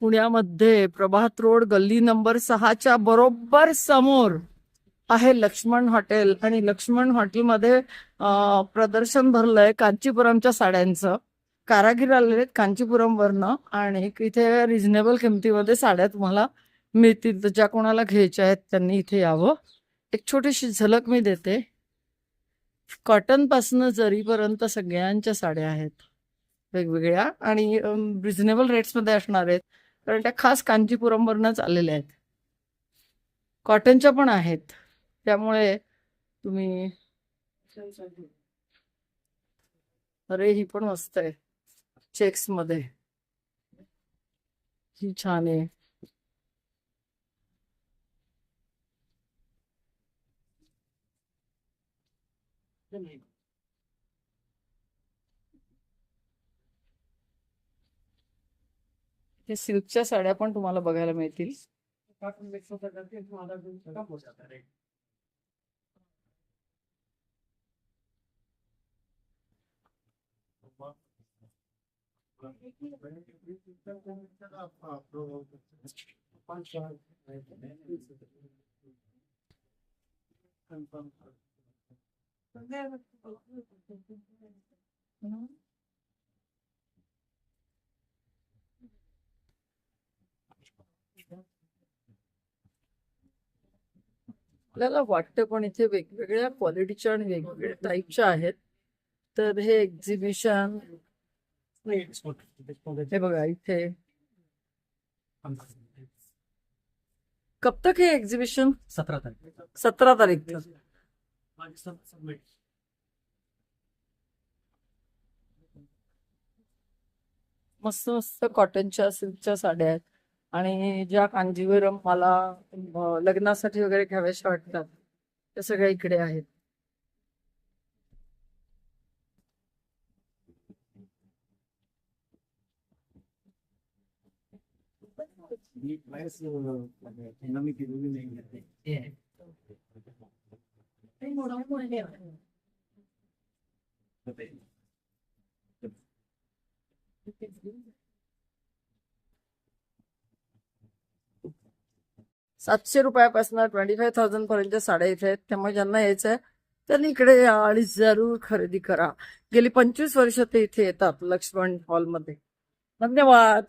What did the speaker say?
पुण्यामध्ये प्रभात रोड गल्ली नंबर सहाच्या बरोबर समोर आहे लक्ष्मण हॉटेल. आणि लक्ष्मण हॉटेलमध्ये प्रदर्शन भरलंय कांचीपुरमच्या साड्यांचं. कारागीर आलेले आहेत कांचीपुरमवरनं आणि इथे रिझनेबल किमतीमध्ये साड्या तुम्हाला मिळतील. तर ज्या कोणाला घ्यायच्या आहेत त्यांनी इथे यावं. एक छोटीशी झलक मी देते. कॉटनपासून जरीपर्यंत सगळ्यांच्या साड्या आहेत. वेगवेगळ्या आणि रिझनेबल रेट्समध्ये असणार आहेत. कारण त्या खास कांचीपुरमवरनच आलेल्या आहेत. कॉटनच्या पण आहेत. त्यामुळे तुम्ही अरे ही पण मस्त आहे. चेक्समध्ये. ही छान आहे. हे सिल्कच्या साड्या पण तुम्हाला बघायला मिळतील. आपल्याला वाटतं पण इथे वेगवेगळ्या क्वालिटीच्या आणि वेगवेगळ्या टाईपच्या आहेत. तर हे एक्झिबिशन हे बघा इथे. कब तक है एग्जीबिशन सत्रह तारीख. सतरा तारीख तक. मस्त मस्त कॉटनच्या सिल्कच्या साड्या आहेत. आणि ज्या कांजीवरम मला लग्नासाठी वगैरे घ्याव्याशा वाटतात त्या सगळ्या इकडे आहेत. सातशे रुपयापासून ट्वेंटी फाईव्ह थाउजंड पर्यंत साड्या इथे आहेत. त्यामुळे ज्यांना यायचं आहे त्यांनी इकडे या आणि जरूर खरेदी करा. गेली पंचवीस वर्ष ते इथे येतात लक्ष्मण हॉलमध्ये धन्यवाद.